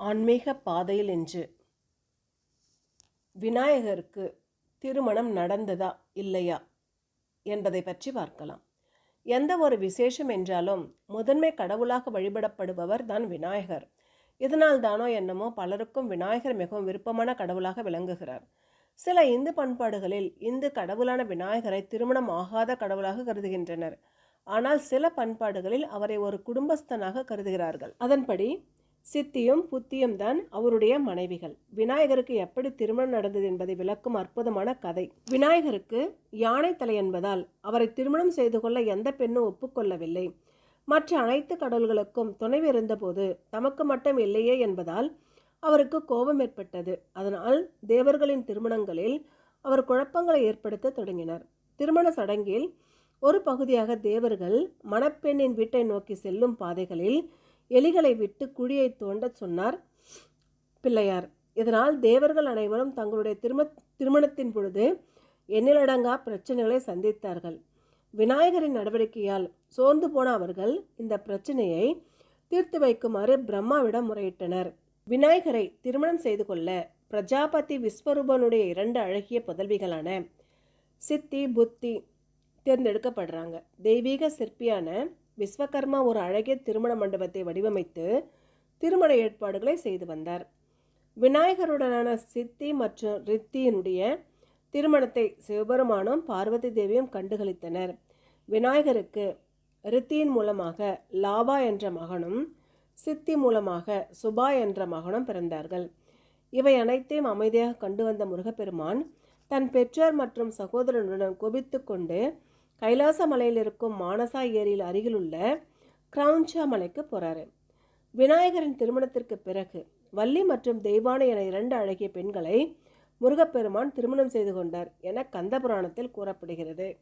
ஆன்மீக பாதையில் என்று. விநாயகருக்கு திருமணம் நடந்ததா இல்லையா என்பதை பற்றி பார்க்கலாம். எந்த ஒரு விசேஷம் என்றாலும் முதன்மை கடவுளாக வழிபடப்படுபவர் தான் விநாயகர். இதனால் தானோ என்னமோ பலருக்கும் விநாயகர் மிகவும் விருப்பமான கடவுளாக விளங்குகிறார். சில இந்து பண்பாடுகளில் இந்து கடவுளான விநாயகரை திருமணம் ஆகாத கடவுளாக கருதுகின்றனர். ஆனால் சில பண்பாடுகளில் அவரை ஒரு குடும்பஸ்தனாக கருதுகிறார்கள். அதன்படி சித்தியும் புத்தியும் தான் அவருடைய மனைவிகள். விநாயகருக்கு எப்படி திருமணம் நடந்தது என்பதை விளக்கும் அற்புதமான கதை. விநாயகருக்கு யானை தலை என்பதால் அவரை திருமணம் செய்து கொள்ள எந்த பெண்ணும் ஒப்புக்கொள்ளவில்லை. மற்ற அனைத்து கடவுள்களுக்கும் துணைவு இருந்தபோது தமக்கு மட்டும் இல்லையே என்பதால் அவருக்கு கோபம் ஏற்பட்டது. அதனால் தேவர்களின் திருமணங்களில் அவர் குழப்பங்களை ஏற்படுத்த தொடங்கினார். திருமண சடங்கில் ஒரு பகுதியாக தேவர்கள் மணப்பெண்ணின் வீட்டை நோக்கி செல்லும் பாதைகளில் எலிகளை விட்டு குழியை தோண்டச் சொன்னார் பிள்ளையார். இதனால் தேவர்கள் அனைவரும் தங்களுடைய திரும திருமணத்தின் பொழுது எண்ணிலடங்கா பிரச்சனைகளை சந்தித்தார்கள். விநாயகரின் நடவடிக்கையால் சோர்ந்து போன அவர்கள் இந்த பிரச்சனையை தீர்த்து வைக்குமாறு பிரம்மாவிடம் முறையிட்டனர். விநாயகரை திருமணம் செய்து கொள்ள பிரஜாபதி விஸ்வரூபனுடைய இரண்டு அழகிய புதல்விகளான சித்தி புத்தி தேர்ந்தெடுக்கப்படுறாங்க. தெய்வீக சிற்பியான விஸ்வகர்மா ஒரு அழகிய திருமண மண்டபத்தை வடிவமைத்து திருமண ஏற்பாடுகளை செய்து வந்தார். விநாயகருடனான சித்தி மற்றும் ரித்தியினுடைய திருமணத்தை சிவபெருமானும் பார்வதி தேவியும் கண்டுகளித்தனர். விநாயகருக்கு ரித்தியின் மூலமாக லாபா என்ற மகனும் சித்தி மூலமாக சுபா என்ற மகனும் பிறந்தார்கள். இவை அனைத்தையும் அமைதியாக கண்டு வந்த முருகப்பெருமான் தன் பெற்றோர் மற்றும் சகோதரனுடன் கோபித்து கொண்டு கைலாச மலையில் இருக்கும் மானசா ஏரியில் அருகிலுள்ள கிரவுஞ்சா மலைக்கு போகிறாரு விநாயகரின் திருமணத்திற்கு பிறகு வள்ளி மற்றும் தெய்வானை என இரண்டு அழகிய பெண்களை முருகப்பெருமான் திருமணம் செய்து கொண்டார் என கந்த புராணத்தில் கூறப்படுகிறது.